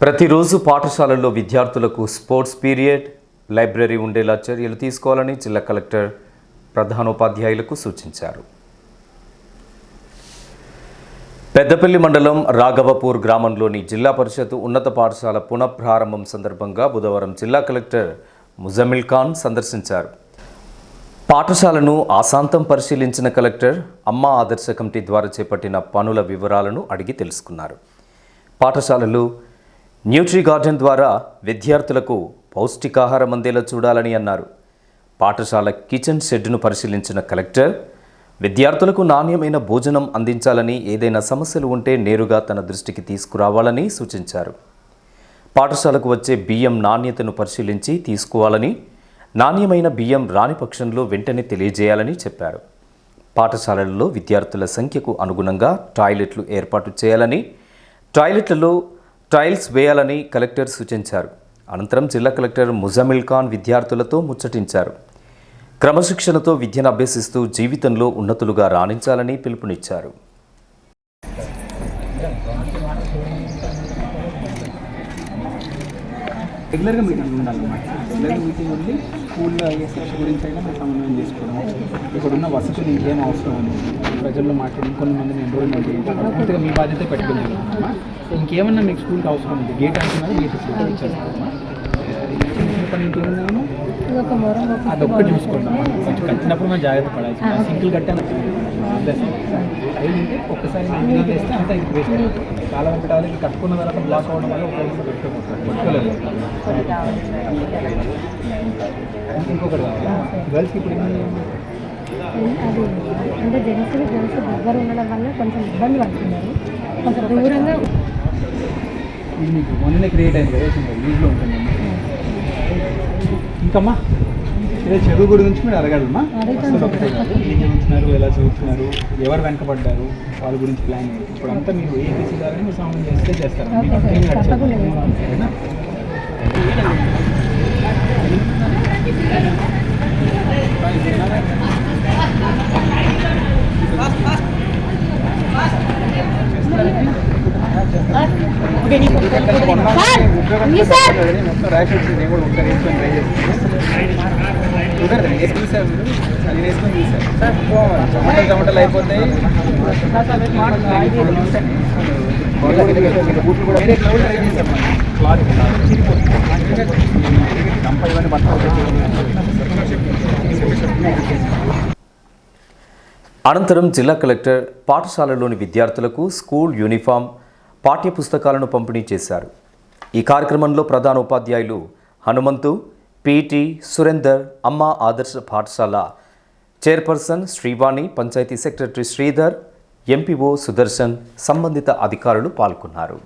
ప్రతిరోజు పాఠశాలల్లో విద్యార్థులకు స్పోర్ట్స్ పీరియడ్ లైబ్రరీ ఉండేలా చర్యలు తీసుకోవాలని జిల్లా కలెక్టర్ ప్రధానోపాధ్యాయులకు సూచించారు. పెద్దపల్లి మండలం రాఘవపూర్ గ్రామంలోని జిల్లా పరిషత్ ఉన్నత పాఠశాల పునఃప్రారంభం సందర్భంగా బుధవారం జిల్లా కలెక్టర్ ముజమిల్ ఖాన్ సందర్శించారు. పాఠశాలను ఆశాంతం పరిశీలించిన కలెక్టర్ అమ్మ ఆదర్శ కమిటీ ద్వారా చేపట్టిన పనుల వివరాలను అడిగి తెలుసుకున్నారు. పాఠశాలలు న్యూట్రీ గార్డెన్ ద్వారా విద్యార్థులకు పౌష్టికాహారం అందేలా చూడాలని అన్నారు. పాఠశాల కిచెన్ షెడ్ను పరిశీలించిన కలెక్టర్ విద్యార్థులకు నాణ్యమైన భోజనం అందించాలని ఏదైనా సమస్యలు ఉంటే నేరుగా తన దృష్టికి తీసుకురావాలని సూచించారు. పాఠశాలకు వచ్చే బియ్యం నాణ్యతను పరిశీలించి తీసుకోవాలని నాణ్యమైన బియ్యం రాని పక్షంలో వెంటనే తెలియజేయాలని చెప్పారు. పాఠశాలల్లో విద్యార్థుల సంఖ్యకు అనుగుణంగా టాయిలెట్లు ఏర్పాటు చేయాలని టాయిలెట్లలో టైల్స్ వేయాలని కలెక్టర్ సూచించారు. అనంతరం జిల్లా కలెక్టర్ ముజమిల్ ఖాన్ విద్యార్థులతో ముచ్చటించారు. క్రమశిక్షణతో విద్యను అభ్యసిస్తూ జీవితంలో ఉన్నతులుగా రాణించాలని పిలుపునిచ్చారు. రెగ్యులర్గా మీటింగ్ ఉండాలన్నమాట రెగ్యులర్గా మీటింగ్ ఉండి స్కూల్లో అయ్యే శిక్ష గురించి అయినా మేము సమన్వయం చేసుకోవడం ఇక్కడ ఉన్న వసతులు ఇంకేం అవసరం ఉంది? ప్రజల్లో మాట్లాడి ఇంకొంతమందిని ఎన్రోల్మెంట్ చేయించడం పూర్తిగా మీ బాధ్యత పెట్టుకుంటున్నామా ఇంకేమన్నా మీకు స్కూల్కి అవసరం ఉంది గేట్ అంటున్నారు గేట్ ఇచ్చేస్తామా పని ఇంకేమన్నా ఒక మొరం ఒక అదొక్కటి చూసుకుంటాం కొంచెం కట్టినప్పుడు మనం జాగ్రత్త పడాలి సింగిల్ కట్టాను అయిందంటే ఒక్కసారి మనం చేస్తే అంతా ఇది వేస్ట్ చాలా పెట్టాలి కట్టుకున్న తర్వాత బ్లాక్ అవ్వడం వల్ల ఒక పెట్టుకోలేదు ఇంకొకటి గర్ల్స్కి ఇప్పుడు అది అంటే జెంట్స్ జెంట్స్ దగ్గర ఉండడం వల్ల కొంచెం ఇబ్బంది పడుతున్నారు కొంచెం దూరంగా ఇది మీకు మొన్ననే క్రియేట్ అయింది కదా లీజ్లో ఉంటుంది ఇంకమ్మా ఇదే చదువు గురించి మీరు ఒకటే కాదు. ఏం చదువుతున్నారు ఎలా చదువుతున్నారు ఎవరు వెనకబడ్డారు వాళ్ళ గురించి ప్లాన్ ఏంటి? ఇప్పుడు అంతా మీరు ఏ చేసేదారని మీరు సమయం చేస్తే చేస్తారు. మీకు అంతేం. టమాటాలు టమాటాలు అయిపోతాయి అనంతరం జిల్లా కలెక్టర్ పాఠశాలలోని విద్యార్థులకు స్కూల్ యూనిఫామ్ పాఠ్య పుస్తకాలను పంపిణీ చేశారు. ఈ కార్యక్రమంలో ప్రధాన ఉపాధ్యాయులు హనుమంతు పీటీ సురేందర్ అమ్మ ఆదర్శ పాఠశాల chairperson Srivani panchayat secretary Sridhar MPO Sudarshan సంబంధిత అధికారులు పాల్గొన్నారు.